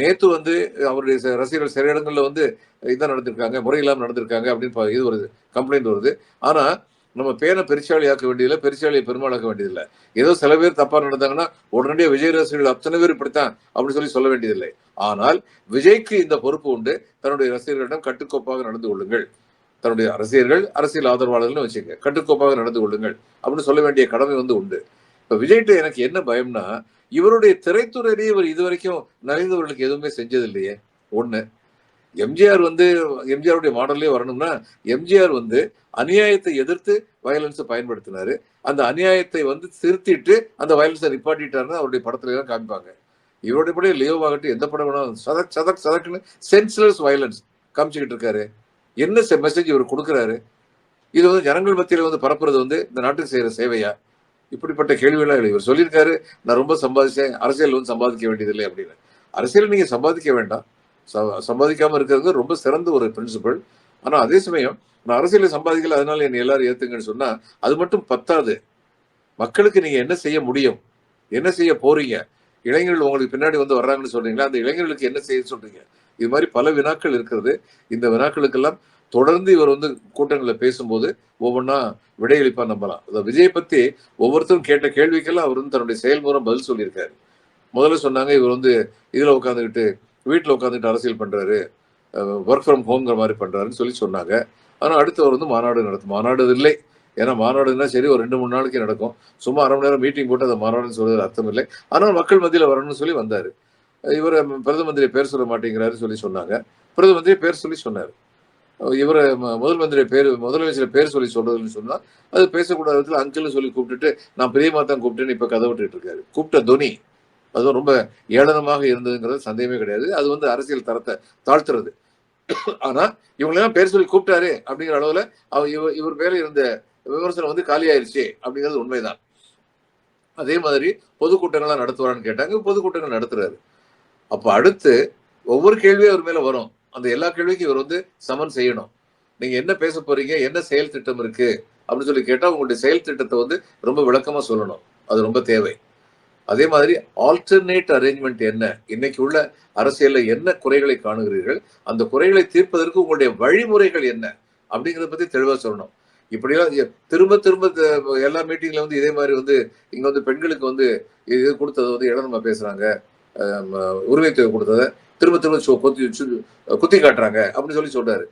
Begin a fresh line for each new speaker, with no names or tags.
நேத்து வந்து அவருடைய ரசிகர்கள் சில இடங்கள்ல வந்து இதான் நடந்திருக்காங்க முறையில்லாம நடந்திருக்காங்க அப்படின்னு இது வருது கம்ப்ளைண்ட் வருது. ஆனா நம்ம பேனை பெருச்சாளி ஆக்க வேண்டியதில்லை பெருச்சாளியை பெருமாளாக்க வேண்டியதில்லை. ஏதோ சில பேர் தப்பா நடந்தாங்கன்னா உடனடியாக விஜய் ரசிகர்கள் அத்தனை பேர் இப்படித்தான் அப்படின்னு சொல்லி சொல்ல வேண்டியதில்லை. ஆனால் விஜய்க்கு இந்த பொறுப்பு உண்டு. தன்னுடைய ரசிகர்களிடம் கட்டுக்கோப்பாக நடந்து கொள்ளுங்கள். தன்னுடைய ரசிகர்கள் அரசியல் ஆதரவாளர்கள்னு வச்சுங்க கட்டுக்கோப்பாக நடந்து கொள்ளுங்கள் அப்படின்னு சொல்ல வேண்டிய கடமை வந்து உண்டு. இப்போ விஜய்கிட்ட எனக்கு என்ன பயம்னா இவருடைய திரைத்துறையிலேயே இவர் இதுவரைக்கும் நலிந்தவர்களுக்கு எதுவுமே செஞ்சது இல்லையே எம்ஜிஆர் வந்து எம்ஜிஆருடைய மாடல்லே வரணும்னா எம்ஜிஆர் வந்து அநியாயத்தை எதிர்த்து வயலன்ஸை பயன்படுத்தினாரு. அந்த அநியாயத்தை வந்து திருத்திட்டு அந்த வயலன்ஸை நிப்பாட்டிட்டாருன்னு அவருடைய படத்துல தான் காமிப்பாங்க. இவருடைய படம் லியோ ஆகட்டும் எந்த படம் வேணாலும் சதக் சதக் சதக்குன்னு சென்ஸ்லெஸ் வயலன்ஸ் காமிச்சுக்கிட்டு இருக்காரு. என்ன மெசேஜ் இவர் கொடுக்குறாரு? இது வந்து ஜனங்கள் மத்தியில் வந்து பரப்புறது வந்து இந்த நாட்டுக்கு செய்கிற சேவையா? இப்படிப்பட்ட கேள்வியெல்லாம் இல்லை. இவர் சொல்லியிருக்காரு நான் ரொம்ப சம்பாதிச்சேன் அரசியல் வந்து சம்பாதிக்க வேண்டியதில்லை அப்படின்னு அரசியல் நீங்க சம்பாதிக்க வேண்டாம். ச- சம்பாதிக்காம இருக்கிறது ரொம்ப சிறந்த ஒரு பிரின்சிபல் ஆனால் அதே சமயம் நான் அரசியலை சம்பாதிக்கல அதனால என்னை எல்லாரும் ஏத்துங்கன்னு சொன்னா அது மட்டும் பத்தாது. மக்களுக்கு நீங்க என்ன செய்ய முடியும்? என்ன செய்ய போறீங்க? இளைஞர்கள் உங்களுக்கு பின்னாடி வந்து வர்றாங்கன்னு சொல்றீங்களா அந்த இளைஞர்களுக்கு என்ன செய்ய சொல்றீங்க? இது மாதிரி பல வினாக்கள் இருக்கிறது. இந்த வினாக்களுக்கெல்லாம் தொடர்ந்து இவர் வந்து கூட்டங்களில் பேசும்போது ஒவ்வொன்றா விடையளிப்பா நம்பலாம். விஜய் பத்தி ஒவ்வொருத்தரும் கேட்ட கேள்விக்கெல்லாம் அவர் வந்து தன்னுடைய செயல்முறை பதில் சொல்லியிருக்காரு. முதல்ல சொன்னாங்க இவர் வந்து இதில் உட்காந்துக்கிட்டு வீட்டில் உட்காந்துட்டு அரசியல் பண்றாரு ஒர்க் ஃப்ரம் ஹோம்ங்கிற மாதிரி பண்றாருன்னு சொல்லி சொன்னாங்க. ஆனால் அடுத்து அவர் வந்து மாநாடு நடத்தும் மாநாடு இல்லை. ஏன்னா மாநாடுன்னா சரி ஒரு ரெண்டு மூணு நாளைக்கு நடக்கும். சும்மா அரை மணி நேரம் மீட்டிங் போட்டு அதை மாநாடுன்னு சொல்றது அர்த்தம் இல்லை. ஆனால் மக்கள் மத்தியில் வரணும்னு சொல்லி வந்தார். இவர் பிரதம மந்திரி பேர் சொல்ல மாட்டேங்கிறாரு சொல்லி சொன்னாங்க. பிரதம மந்திரி பேர் சொல்லி சொன்னார். இவர் முதல் மந்திரி பேர் முதலமைச்சர் பேர் சொல்லி சொல்றதுன்னு சொன்னா அது பேசக்கூடாத விதத்துல அங்கிள்னு சொல்லி கூப்பிட்டுட்டு நான் பெரியமா தான் கூப்பிட்டேன்னு இப்ப கதை விட்டுட்டு இருக்காரு. கூப்பிட்ட துணி அது ரொம்ப ஏளனமாக இருந்ததுங்கிறது சந்தேகமே கிடையாது. அது வந்து அரசியல் தரத்தை தாழ்த்துறது. ஆனா இவங்களெல்லாம் பேர் சொல்லி கூப்பிட்டாரு அப்படிங்கிற அளவுல அவர் இவர் இவர் பேர்ல இருந்த விமர்சனம் வந்து காலியாயிருச்சு அப்படிங்கிறது உண்மைதான். அதே மாதிரி பொதுக்கூட்டங்கள்லாம் நடத்துவாரான்னு கேட்டாங்க பொதுக்கூட்டங்கள் நடத்துறாரு. அப்ப அடுத்து ஒவ்வொரு கேள்வியும் அவர் மேல வரும். அந்த எல்லா கேள்விக்கும் இவர் வந்து சமன் செய்யணும். நீங்க என்ன பேச போறீங்க? என்ன செயல் திட்டம் இருக்கு? அப்படின்னு சொல்லி கேட்டா உங்களுடைய செயல் திட்டத்தை வந்து ரொம்ப விளக்கமா சொல்லணும். அது ரொம்ப தேவை. அதே மாதிரி ஆல்டர்னேட் அரேஞ்ச்மெண்ட் என்ன? இன்னைக்கு உள்ள அரசியல்ல என்ன குறைகளை காணுகிறீர்கள்? அந்த குறைகளை தீர்ப்பதற்கு உங்களுடைய வழிமுறைகள் என்ன? அப்படிங்கறத பத்தி தெளிவா சொல்லணும். இப்படியெல்லாம் திரும்ப திரும்ப எல்லா மீட்டிங்ல வந்து இதே மாதிரி வந்து இங்க வந்து பெண்களுக்கு வந்து இது கொடுத்தது வந்து இடநமா பேசுறாங்க. உரிமை தொகை கொடுத்ததை திரும்ப திரும்ப சு- குத்தி சு- குத்தி காட்டுறாங்க அப்படின்னு சொல்லி சொல்றாரு.